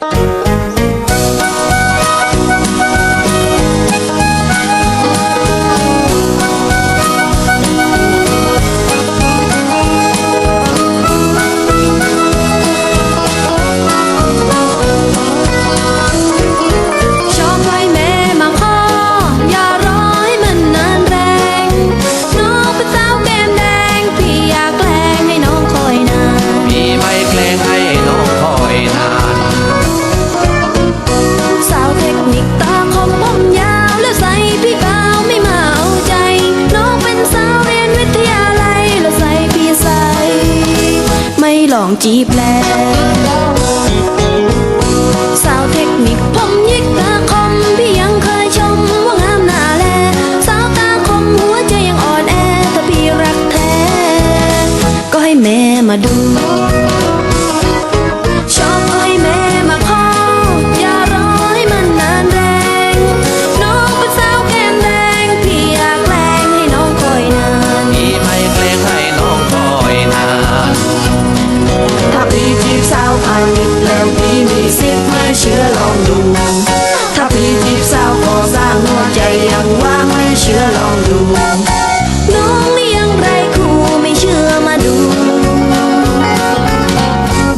Bye. องจีบแลสาวเทคนิคผมยิกตาคมพี่ยังเคยชมว่างามหน้าแลสาวตาคมหัวใจยังอ่อนแอถ้าพี่รักแท้ก็ให้แม่มาดู สิบไม่เชื่อลองดู ถ้าพี่จีบสาวก็สร้างหัวใจยังว่าไม่เชื่อลองดู น้องไม่ยังไรครูไม่เชื่อมาดู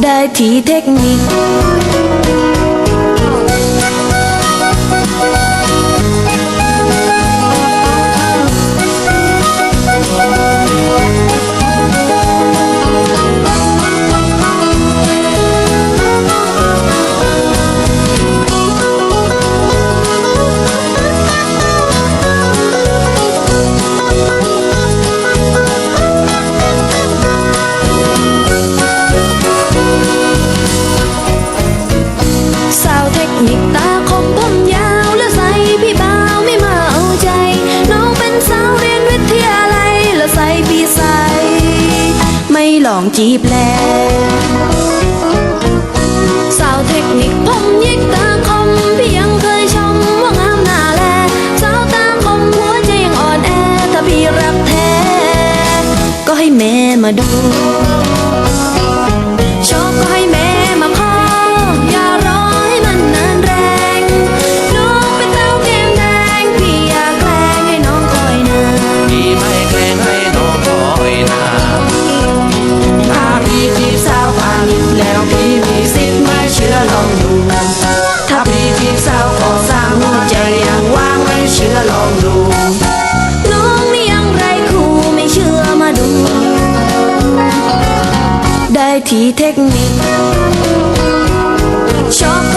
ได้ที่เทคนิค องจีบแล้วสาวเทคนิคผมยิกตาคมพี่ยังเคยชมว่างามหน้าแลสาวตาคมหัวใจยังอ่อนแอถ้าพี่รักแท้ ก็ให้แม่มาดู ที่เทคนิคชอบ